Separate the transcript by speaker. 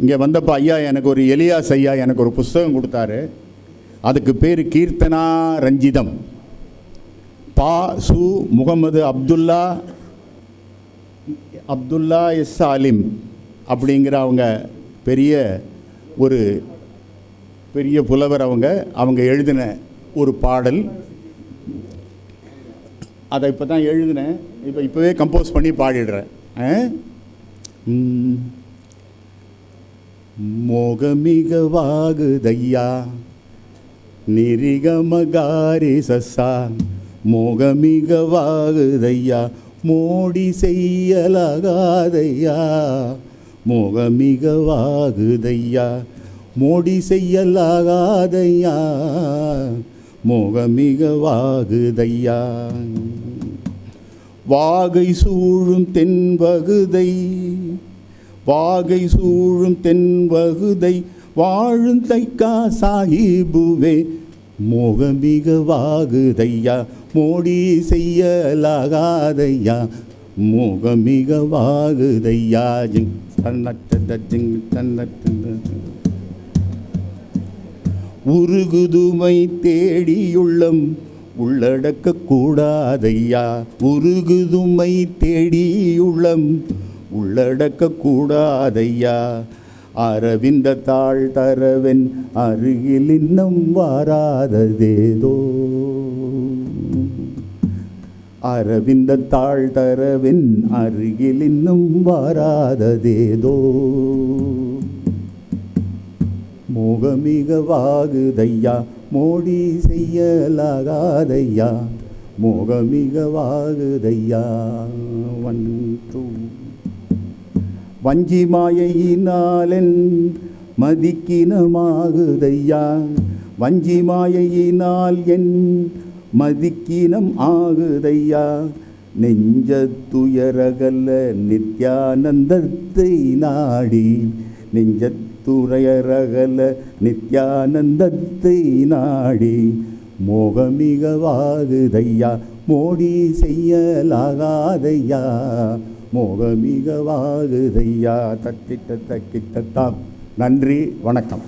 Speaker 1: இங்கே வந்தப்போ ஐயா எனக்கு ஒரு எலியாஸ் ஐயா எனக்கு ஒரு புஸ்தகம் கொடுத்தாரு. அதுக்கு பேர் கீர்த்தனா ரஞ்சிதம். பா சு முகமது அப்துல்லா அப்துல்லா எஸ் ஆலிம் அப்படிங்கிற அவங்க பெரிய ஒரு பெரிய புலவர் அவங்க அவங்க எழுதின ஒரு பாடல். அதை இப்போ தான் எழுதினேன். இப்போ இப்போவே கம்போஸ் பண்ணி பாடிடுறேன். ஆ? மோகமிக வாகுதையா நிரிகமகாரி சசா மோகமிக வாகுதையா மோடி செய்யலாகாதையா மோகமிக வாகுதையா மோடி செய்யலாகாதையா மோகமிக வாகுதையா வாகை சூழும் தென்பகுதை வாகை சூழும் தென்வகுதை வாழும் தைக்கா சாஹிபுவே. மோகமிக வாகுதையா மோடி செய்யலாகாதையா. மோகமிக வாகுதையா ஜிங் தன்னட்ட தன்னத்த உருகுதுமை தேடியுள்ளம் உள்ளடக்க கூடாதையா உருகுதுமை தேடியுள்ளம் உள்ளடக்க கூடாதையா அரவிந்த தாழ் தரவன் அருகில் இன்னும் வாராததேதோ? அரவிந்த தாழ் தரவின் அருகில் இன்னும் வாராததேதோ? மோகமிக வாகுதையா? மோடி செய்யலாகாதையா? மோகமிக வாகுதையா? வன் வஞ்சி மாயையினாலென் மதிக்கினமாகுதையா? வஞ்சி மாயையினால் என் மதிக்கினம் ஆகுதையா? நெஞ்ச துயரகல்ல நித்யானந்தத்தை நாடி நெஞ்ச துறையரகல நித்யானந்தத்தை நாடி மோகமிகவாகுதையா? மோடி செய்யலாகாதையா? மோகமிக வாகுதையா தக்கிட்ட தக்கிட்டத்தாம் நன்றி வணக்கம்.